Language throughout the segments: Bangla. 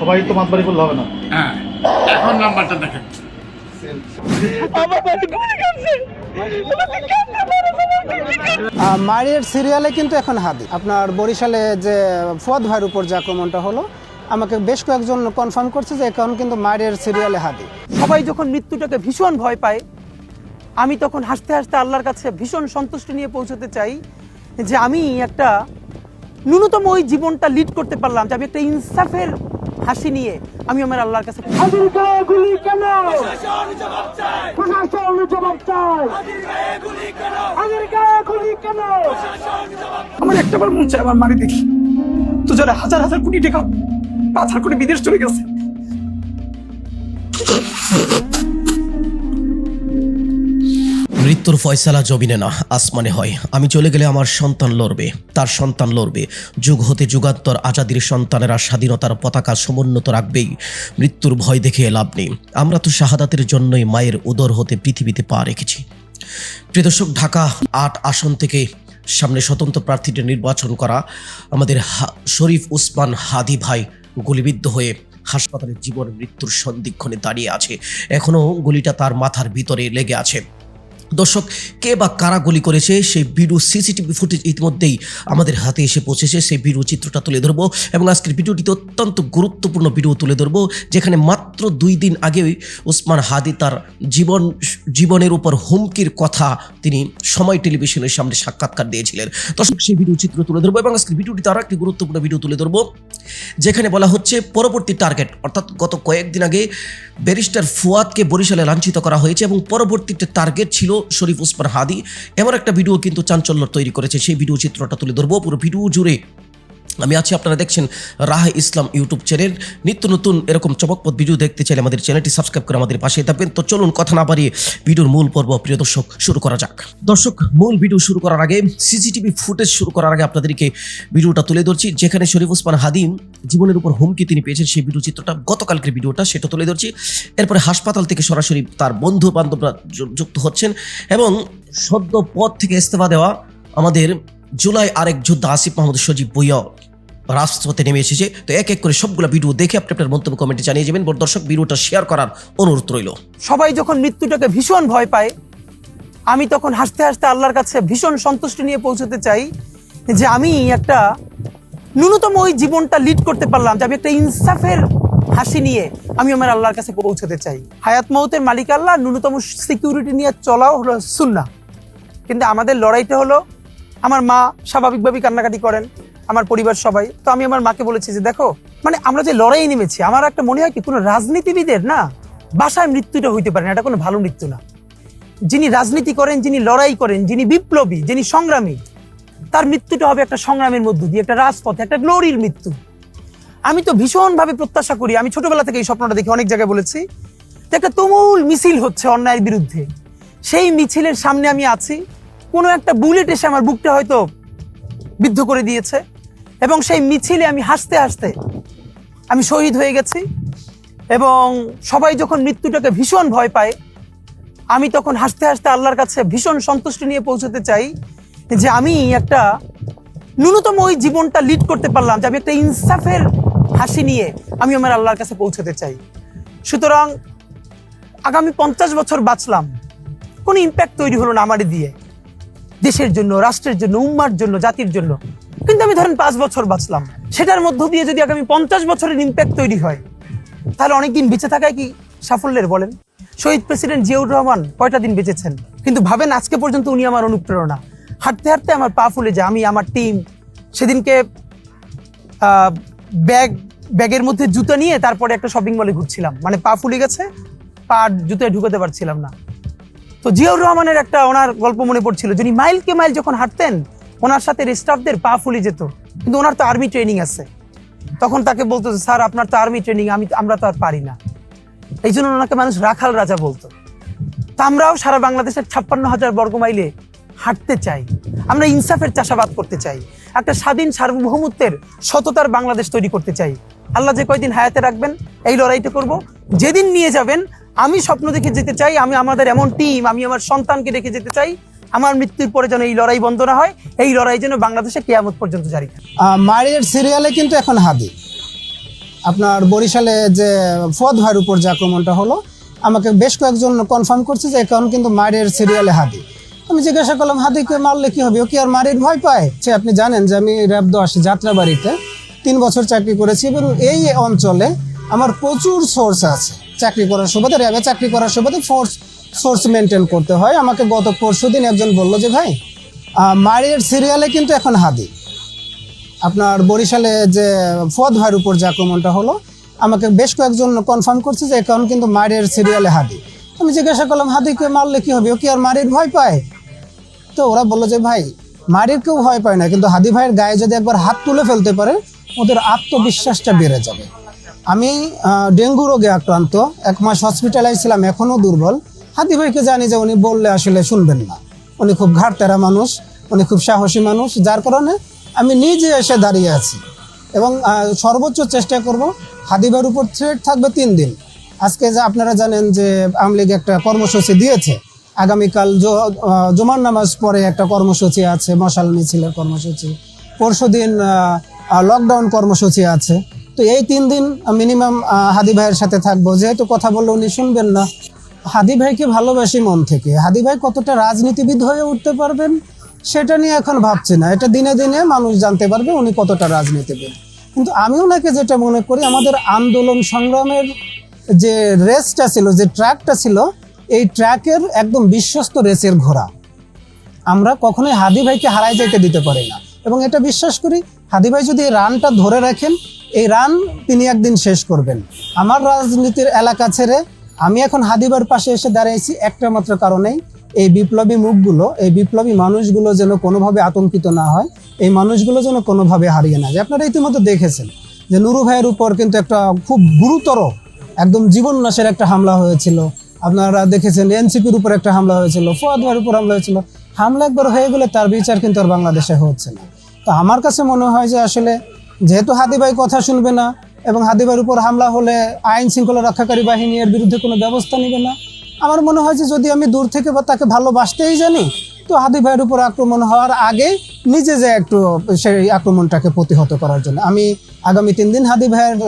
সবাই তো মাতবাড়ি করলে হবে না। হ্যাঁ এখন নাম্বারটা দেখেন। মারিয়ার সিরিয়ালে কিন্তু এখন হাদি আপনার বরিশালে যে ফুয়াদ ভাইয়ের উপর যে আক্রমণটা হলো আমাকে বেশ কয়েকজন কনফার্ম করছে যে এখন কিন্তু মারিয়ার সিরিয়ালে হাদি সবাই যখন মৃত্যুটাকে ভীষণ ভয় পায় আমি তখন হাসতে হাসতে আল্লাহর কাছে ভীষণ সন্তুষ্টি নিয়ে পৌঁছতে চাই যে আমি একটা ন্যূনতম ওই জীবনটা লিড করতে পারলাম যে আমি একটা ইনসাফের হাসি নিয়ে আমি আমার আল্লাহর কাছে আমার একটাবার মন চায় আমার মারি দেখি। তো যারা হাজার হাজার কোটি টাকা হাজার কোটি বিদেশ চলে গেছে মৃত্যুর ফয়সালা জমিনে না, আসমানে হয়। আমি চলে গেলে আমার সন্তান লড়বে, তার সন্তান লড়বে। যুগ হতে যুগান্তর আজাদির সন্তানেরা স্বাধীনতার পতাকা সমুন্নত রাখবেই, মৃত্যুর ভয় দেখে লাভ নেই। আমরা তো শাহাদাতের জন্যই মায়ের উদর হতে পৃথিবীতে পা রেখেছি। প্রিয় দর্শক, ঢাকা আট আসন থেকে সামনে স্বতন্ত্র প্রার্থীদের নির্বাচন করা আমাদের শরীফ উসমান হাদি ভাই গুলিবিদ্ধ হয়ে হাসপাতালে জীবন মৃত্যুর সন্দিক্ষণে দাঁড়িয়ে আছে। এখনও গুলিটা তার মাথার ভিতরে লেগে আছে। দর্শক, কে বা কারা গুলি করেছে, সেই ভিডিও সিসিটিভি ফুটেজ ইতিমধ্যেই আমাদের হাতে এসে পৌঁছেছে। সেই ভিডিও চিত্রটা তুলে ধরবো এবং আজকের ভিডিওটিতে অত্যন্ত গুরুত্বপূর্ণ ভিডিও তুলে ধরবো, যেখানে মাত্র দুই দিন আগে ওসমান হাদি তার জীবন, জীবনের উপর হুমকির কথা তিনি সময় টেলিভিশনের সামনে সাক্ষাৎকার দিয়েছিলেন। দর্শক, সেই ভিডিও চিত্র তুলে ধরবো এবং আজকের ভিডিওটিতে আরও একটি গুরুত্বপূর্ণ ভিডিও তুলে ধরবো, যেখানে বলা হচ্ছে পরবর্তী টার্গেট, অর্থাৎ গত কয়েকদিন আগে ব্যারিস্টার ফুয়াদকে বরিশালে লাঞ্ছিত করা হয়েছে এবং পরবর্তীতে টার্গেট ছিল শরীফ উসমান হাদি। এমন একটা ভিডিও কিন্তু চাঞ্চল্য তৈরি করেছে, সেই ভিডিও চিত্রটা তুলে ধরবো। পুরো ভিডিও জুড়ে আমি আছি, আপনারা দেখছেন রাহ ইসলাম ইউটিউব চ্যানেল। নিত্য নতুন এরকম চমকপদ ভিডিও দেখতে চাইলে আমাদের চ্যানেলটি সাবস্ক্রাইব করে আমাদের পাশে থাকবেন। তো চলুন, কথা না বাড়িয়ে ভিডিওর মূল পর্ব, প্রিয় দর্শক, শুরু করা যাক। দর্শক, মূল ভিডিও শুরু করার আগে সিসিটিভি ফুটেজ শুরু করার আগে আপনাদেরকে ভিডিওটা তুলে ধরছি। যেখানে শরীফ ওসমান হাদিম জীবনের উপর হুমকি তিনি পেয়েছেন সেই ভিডিও চিত্রটা, গতকালকের ভিডিওটা সেটা তুলে ধরছি। এরপরে হাসপাতাল থেকে সরাসরি তার বন্ধু বান্ধবরা যুক্ত হচ্ছেন এবং সদ্য পদ থেকে ইস্তফা দেওয়া আমাদের জুলাই আরেক যোদ্ধা আসিফ মাহমুদ সজীব বইয়া রাজপথে নেমে এসেছে। তো এক এক করে সবগুলো ভিডিও দেখে আপনি আপনার মন্তব্য কমেন্টে জানিয়ে যাবেন। বড় দর্শক, ভিডিওটা শেয়ার করার অনুরোধ রইল। সবাই যখন মৃত্যুটাকে ভীষণ ভয় পায়, আমি তখন হাসতে হাসতে আল্লাহর কাছে ভীষণ সন্তুষ্টি নিয়ে পৌঁছতে চাই যে আমি একটা ন্যূনতম ওই জীবনটা লিড করতে পারলাম যে আমি একটা ইনসাফের হাসি নিয়ে আমি আমার আল্লাহর কাছে পৌঁছতে চাই। হায়াত মৌতের মালিক আল্লাহ, ন্যূনতম সিকিউরিটি নিয়ে চলাও হলো সুন্না কিন্তু আমাদের লড়াইটা হলো, আমার মা স্বাভাবিকভাবেই কান্নাকাটি করেন। আমার পরিবার সবাই, তো আমি আমার মাকে বলেছি যে, দেখো মানে আমরা যে লড়াই নেমেছি, আমার একটা মনে হয় কি, কোনো রাজনীতিবিদের না বাসায় মৃত্যুটা হইতে পারে না, এটা কোনো ভালো মৃত্যু না। যিনি রাজনীতি করেন, যিনি লড়াই করেন, যিনি বিপ্লবী, যিনি সংগ্রামী, তার মৃত্যুটা হবে একটা সংগ্রামের মধ্য দিয়ে, একটা রাজপথে, একটা গ্লোরির মৃত্যু। আমি তো ভীষণভাবে প্রত্যাশা করি, আমি ছোটবেলা থেকে এই স্বপ্নটা দেখি অনেক জায়গায় বলেছি যে, একটা তুমুল মিছিল হচ্ছে অন্যায়ের বিরুদ্ধে। সেই মিছিলের সামনে আমি আছি, কোনো একটা বুলেট এসে আমার বুকটা হয়তো বিদ্ধ করে দিয়েছে। এবং সেই মিছিলে আমি হাসতে হাসতে আমি শহীদ হয়ে গেছি। এবং সবাই যখন মৃত্যুটাকে ভীষণ ভয় পায়, আমি তখন হাসতে হাসতে আল্লাহর কাছে ভীষণ সন্তুষ্টি নিয়ে পৌঁছতে চাই যে আমি একটা ন্যূনতম ওই জীবনটা লিড করতে পারলাম, যে আমি একটা ইনসাফের হাসি নিয়ে আমি আমার আল্লাহর কাছে পৌঁছতে চাই। সুতরাং আগামী পঞ্চাশ বছর বাঁচলাম। কোনো ইম্প্যাক্ট তৈরি হলো না আমারই দিয়ে। দেশের জন্য, রাষ্ট্রের জন্য, উম্মার জন্য, জাতির জন্য। কিন্তু আমি ধরেন পাঁচ বছর বাঁচলাম। সেটার মধ্য দিয়ে যদি আগামী পঞ্চাশ বছরের ইম্প্যাক্ট তৈরি হয়, তাহলে অনেকদিন বেঁচে থাকায় কি সাফল্যের বলেন? শহীদ প্রেসিডেন্ট জিয়াউর রহমান কয়টা দিন বেঁচেছেন? কিন্তু ভাবেন আজকে পর্যন্ত উনি আমার অনুপ্রেরণা। হাঁটতে হাঁটতে আমার পা ফুলে যায়, আমি, আমার টিম সেদিনকে ব্যাগ ব্যাগের মধ্যে জুতো নিয়ে তারপরে একটা শপিং মলে ঘুরছিলাম। মানে পা ফুলে গেছে, পা জুতোয় ঢুকাতে পারছিলাম না। তো জিয়াউর রহমানের একটা ওনার গল্প মনে পড়ছিল, যিনি মাইলকে মাইল যখন হাঁটতেন ওনার সাথে স্টাফদের পা ফুলে যেত। কিন্তু ওনার তো আর্মি ট্রেনিং আছে। তখন তাকে বলতো স্যার, আপনার তো আর্মি ট্রেনিং আমি আমরা তো আর পারি না। এই জন্য ওনাকে মানুষ রাখাল রাজা বলতো। তা আমরাও সারা বাংলাদেশের ছাপ্পান্ন হাজার বর্গ মাইলে হাঁটতে চাই। আমরা ইনসাফের চাষাবাদ করতে চাই। একটা স্বাধীন সার্বভৌমত্বের সততার বাংলাদেশ তৈরি করতে চাই। আল্লাহ যে কয়দিন হায়াতে রাখবেন, এই লড়াইটা করব। যেদিন নিয়ে যাবেন, আমি স্বপ্ন দেখে যেতে চাই, আমি আমাদের এমন টিম আমি আমার সন্তানকে রেখে যেতে চাই আমার মৃত্যুর পরে যেন এই লড়াই বন্ধ না হয়, এই লড়াই যেন বাংলাদেশে কেয়ামত পর্যন্ত জারি মারিয়ার সিরিয়ালে কিন্তু এখন হাদি আপনার বরিশালে যে ফুয়াদ ভাইয়ের উপর যে আক্রমণটা হলো, আমাকে বেশ কয়েকজন কনফার্ম করছে যে এখন কিন্তু মারের সিরিয়ালে হাদি আমি জিজ্ঞাসা করলাম হাদিকে মারলে কি হবে? ও কি আর মারির ভয় পায়? সে, আপনি জানেন যে আমি র্যাব দশ যাত্রাবাড়িতে তিন বছর চাকরি করেছি এবং এই অঞ্চলে আমার প্রচুর সোর্স আছে। চাকরি করার সুবাদে, র্যাবে চাকরি করার সুবাদে ফোর্স সোর্স মেনটেন করতে হয়। আমাকে গত পরশু দিন একজন বলল যে, ভাই মারির সিরিয়ালে কিন্তু এখন হাদি। আপনার বরিশালে যে ফদ ভাইয়ের উপর যে আক্রমণটা হলো, আমাকে বেশ কয়েকজন কনফার্ম করছে যে, এখন কিন্তু মারের সিরিয়ালে হাদি। আমি জিজ্ঞাসা করলাম হাদিকে মারলে কি হবে? ও কি আর মারির ভয় পায়? তো ওরা বলল যে, ভাই, মারির কেউ ভয় পায় না, কিন্তু হাদি ভাইয়ের গায়ে যদি একবার হাত তুলে ফেলতে পারে, ওদের আত্মবিশ্বাসটা বেড়ে যাবে। আমি ডেঙ্গু রোগে আক্রান্ত, এক মাস হসপিটালাইজ ছিলাম এখনও দুর্বল। হাদি ভাইকে জানি যে উনি বললে আসলে শুনবেন না। উনি খুব ঘাটতেরা মানুষ, উনি খুব সাহসী মানুষ, যার কারণে আমি নিজে এসে দাঁড়িয়ে আছি। এবং সর্বোচ্চ চেষ্টা করব হাদিবার উপর থ্রেড থাকবে তিন দিন। আজকে যে আপনারা জানেন যে আওয়ামী লীগ একটা কর্মসূচি দিয়েছে, আগামীকাল জুমার নামাজ পরে একটা কর্মসূচি আছে, মশাল মিছিলের কর্মসূচি। পরশু দিন লকডাউন কর্মসূচি আছে। তো এই তিন দিন মিনিমাম হাদি ভাইয়ের সাথে থাকব। যেহেতু কথা বললে উনি শুনবেন না হাদি ভাইকে ভালোবাসি মন থেকে। হাদি ভাই কতটা রাজনীতিবিদ হয়ে উঠতে পারবেন, সেটা নিয়ে এখন ভাবছি না। এটা দিনে দিনে মানুষ জানতে পারবে উনি কতটা রাজনীতিবিদ। কিন্তু আমি ওনাকে যেটা মনে করি, আমাদের আন্দোলন সংগ্রামের যে রেসটা ছিল, যে ট্র্যাকটা ছিল, এই ট্র্যাকের একদম বিশ্বস্ত রেসের ঘোড়া। আমরা কখনোই হাদি ভাইকে হারাই যাইতে দিতে পারি না। এবং এটা বিশ্বাস করি, হাদি ভাই যদি এই রানটা ধরে রাখেন, এই রান তিনি একদিন শেষ করবেন। আমার রাজনীতির এলাকা ছেড়ে আমি এখন হাদিবার পাশে এসে দাঁড়িয়েছি একটা মাত্র কারণেই। এই বিপ্লবী মুখগুলো, এই বিপ্লবী মানুষগুলো যেন কোনোভাবে আতঙ্কিত না হয়, এই মানুষগুলো যেন কোনোভাবে হারিয়ে না যায়। আপনারা ইতিমধ্যে দেখেছেন যে নুরু ভাইয়ের উপর কিন্তু একটা খুব গুরুতর, একদম জীবন নাশের একটা হামলা হয়েছিল। আপনারা দেখেছেন এনসিপির উপর একটা হামলা হয়েছিল, ফুয়াদ ভাইয়ের উপর হামলা হয়েছিল। হামলা একবার হয়ে গেলে তার বিচার কিন্তু আর বাংলাদেশে হচ্ছে না। তো আমার কাছে মনে হয় যে আসলে যেহেতু হাদিভাই কথা শুনবে না এবং হাদিভাইয়ের উপর হামলা হলে আইন শৃঙ্খলা রক্ষাকারী বাহিনী এর বিরুদ্ধে কোনো ব্যবস্থা নেবে না। আমার মনে হয় যে যদি আমি দূর থেকে বা তাকে ভালোবাসতেই জানি তো হাদি ভাইয়ের উপর আক্রমণ হওয়ার আগে নিজে যে একটু সেই আক্রমণটাকে প্রতিহত করার জন্য। আমি আগামী তিন দিন হাদি ভাইয়ের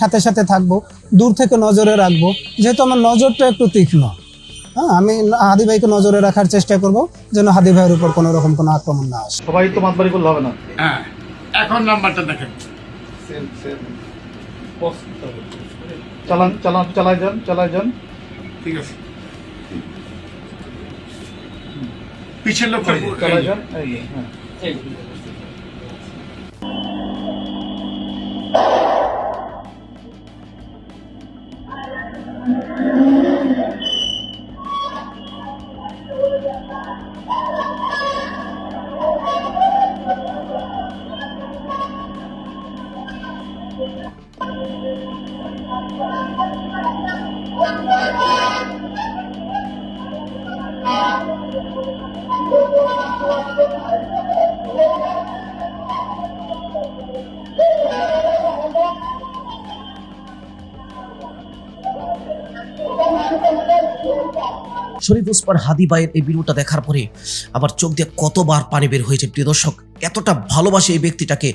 সাথে সাথে থাকব দূর থেকে নজরে রাখব যেহেতু আমার নজরটা একটু তীক্ষ্ণ। হ্যাঁ আমি হাদি ভাইকে নজরে রাখার চেষ্টা করব যেন হাদি ভাইয়ের উপর কোনো রকম কোনো আক্রমণ না আসে। সবাই তো মাতবাড়ি করলে হবে না। হ্যাঁ এখন নাম্বারটা দেখেন। চালান চালান চালাই যান চালাই যান। ঠিক আছে। পিছের লোক চালাই যান এই হ্যাঁ। শরীফ ওসমান হাদি ভাইয়ের এই ভিডিওটা দেখার পরে আমার চোখ দিয়ে কতবার পানি বের হয়েছে, প্রিয় দর্শক। এতটা ভালোবাসে এই ব্যক্তিটাকে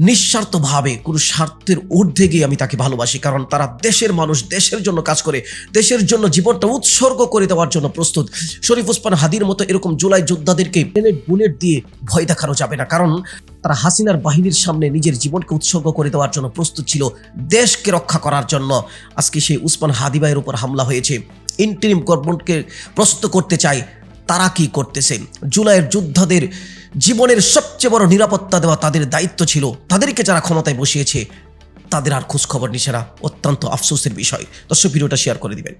নিঃস্বার্থভাবে, কোনো স্বার্থের ঊর্ধ্বে গিয়ে আমি তাকে ভালোবাসি। কারণ তারা দেশের মানুষ, দেশের জন্য কাজ করে, দেশের জন্য জীবনটা উৎসর্গ করে দেওয়ার জন্য প্রস্তুত। শরীফ ওসমান হাদির মতো এরকম জুলাই যোদ্ধাদেরকে গ্রেনেড বুলেট দিয়ে ভয় দেখানো যাবে না। কারণ তারা হাসিনার বাহিনীর সামনে নিজের জীবনকে উৎসর্গ করে দেওয়ার জন্য প্রস্তুত ছিল, দেশকে রক্ষা করার জন্য। আজকে সেই উসমান হাদি ভাইয়ের উপর হামলা হয়েছে। ইন্টারিম গভর্নমেন্টকে প্রস্তুত করতে চায় তারা কি করতেছে? জুলাইয়ের যোদ্ধাদের জীবনের সবচেয়ে বড় নিরাপত্তা দেওয়া তাদের দায়িত্ব ছিল। তাদেরকে যারা ক্ষমতায় বসিয়েছে, তাদের আর খোঁজখবর খবর নিছে অত্যন্ত আফসোসের বিষয়। দর্শক, ভিডিওটা শেয়ার করে দিবেন।